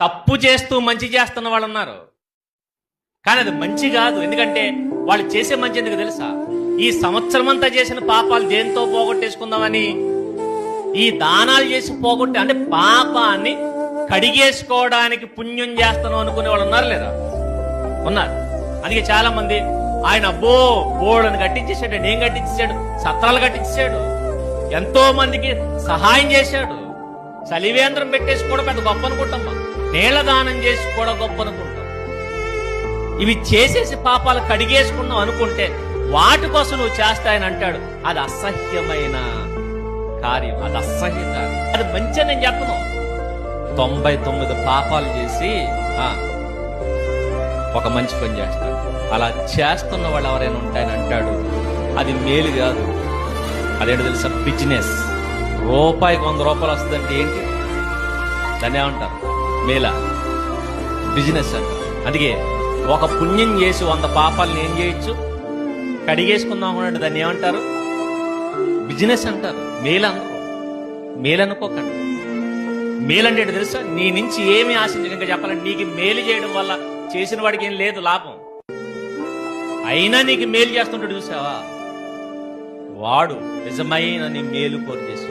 తప్పు చేస్తూ మంచి చేస్తున్న వాళ్ళు ఉన్నారు కానీ అది మంచి కాదు. ఎందుకంటే వాళ్ళు చేసే మంచి ఎందుకు తెలుసా? ఈ సంవత్సరం అంతా చేసిన పాపాలు దేంతో పోగొట్టేసుకుందామని ఈ దానాలు చేసి పోగొట్టి అంటే పాపాన్ని కడిగేసుకోవడానికి పుణ్యం చేస్తాను అనుకునే వాళ్ళు ఉన్నారు లేదా? ఉన్నారు. అందుకే చాలా మంది ఆయన అబ్బో బోర్డుని కట్టించేసాడు ఏం కట్టించాడు సత్రాలు కట్టించేసాడు ఎంతో మందికి సహాయం చేశాడు. చలివేంద్రం పెట్టేసి కూడా పెద్ద గొప్ప అనుకుంటాం మనం. దానం చేసి కూడా గొప్ప అనుకుంటాం. ఇవి చేసేసి పాపాలు కడిగేసుకున్నాం అనుకుంటే వాటి కోసం నువ్వు చేస్తాయని అంటాడు. అది అసహ్యమైన కార్యం. అది అసహ్యం కార్యం అది మంచి నేను చెప్పను. తొంభై తొమ్మిది పాపాలు చేసి ఒక మంచి పని చేస్తాడు. అలా చేస్తున్న వాళ్ళు ఎవరైనా ఉంటాయని అంటాడు. అది మేలు కాదు. అదేంటో తెలుసా? బిజినెస్. రూపాయికి వంద రూపాయలు వస్తుందంటే ఏంటి? దాన్ని ఏమంటారు? మేలా బిజినెస్ అంటారు అందుకే ఒక పుణ్యం చేసి వంద పాపాలను ఏం చేయొచ్చు? కడిగేసుకుందాం అంటే దాన్ని ఏమంటారు? బిజినెస్ అంటారు. మేలు మేలనుకోకండి మేలు అనుకోకండి. మేలు అంటే తెలుసా? నీ నుంచి ఏమి ఆశించక ఇంకా చెప్పాలంటే నీకు మేలు చేయడం వల్ల చేసిన వాడికి ఏం లేదు లాభం. అయినా నీకు మేలు చేస్తుంటాడు చూసావా? వాడు నిజమైన నీ మేలు కోరు చేశాడు.